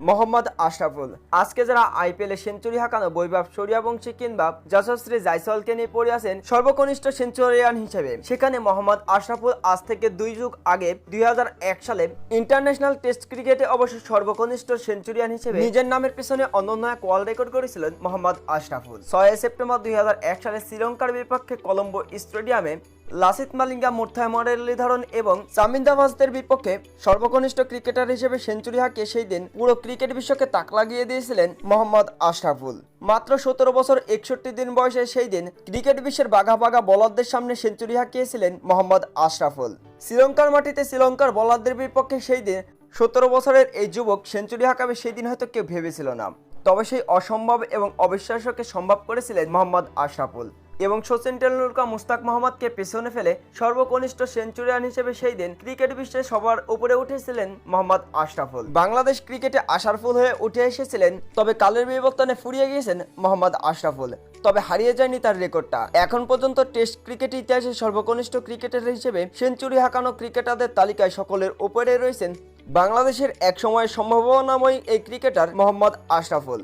মোহাম্মদ আশরাফুল। আজকে যারা IPL century হাঁকানো বৈভব সূর্যবংশী কিংবা যশস্বী জাইসলকে নিয়ে পড়ে আছেন সর্বকনিষ্ঠ সেঞ্চুরিয়ান হিসেবে, সেখানে মোহাম্মদ আশরাফুল আজ থেকে দুই যুগ আগে দুই হাজার এক সালে ইন্টারন্যাশনাল টেস্ট ক্রিকেটে অবশ্য সর্বকনিষ্ঠ সেঞ্চুরিয়ান হিসেবে নিজের নামের পিছনে অনন্য এক ওয়ার্ল্ড রেকর্ড করেছিলেন মোহাম্মদ আশরাফুল। ছয় সেপ্টেম্বর দুই হাজার এক সালে শ্রীলঙ্কার বিপক্ষে কলম্বো স্টেডিয়ামে লাসিত মালিঙ্গা, মুর্থায় মুরলীধরন এবং সামিন্দাবাজদের বিপক্ষে সর্বকনিষ্ঠ ক্রিকেটার হিসেবে সেঞ্চুরি হাঁকিয়ে সেই দিন পুরো ক্রিকেট বিশ্বকে তাক লাগিয়ে দিয়েছিলেন মোহাম্মদ আশরাফুল। মাত্র সতেরো বছর একষট্টি দিন বয়সে সেই দিন ক্রিকেট বিশ্বের বাঘা বাঘা বলারদের সামনে সেঞ্চুরি হাঁকিয়েছিলেন মোহাম্মদ আশরাফুল। শ্রীলঙ্কার মাটিতে শ্রীলঙ্কার বলারদের বিপক্ষে সেই দিন সতেরো বছরের এই যুবক সেঞ্চুরি হাঁকাবে সেই দিন হয়তো কেউ ভেবেছিল না। তবে সেই অসম্ভব এবং অবিশ্বাস্যকে সম্ভব করেছিলেন মোহাম্মদ আশরাফুল। এবং সচিন টেন্ডুলকার মুস্তাক মোহাম্মদকে পেছনে ফেলে সর্বকনিষ্ঠ সেঞ্চুরিয়ান হিসেবে সেই দিন ক্রিকেট বিশ্বে সবার উপরে উঠেছিলেন মোহাম্মদ আশরাফুল। বাংলাদেশ ক্রিকেটে আশারফুল হয়ে উঠে এসেছিলেন, তবে কালের বিবর্তনে ফুরিয়ে গিয়েছেন মোহাম্মদ আশরাফুল। তবে হারিয়ে যায়নি তার রেকর্ডটা। এখন পর্যন্ত টেস্ট ক্রিকেট ইতিহাসে সর্বকনিষ্ঠ ক্রিকেটার হিসেবে সেঞ্চুরি হাঁকানো ক্রিকেটারদের তালিকায় সকলের উপরে রয়েছেন বাংলাদেশের এক সময় সম্ভাবনাময় এই ক্রিকেটার মোহাম্মদ আশরাফুল।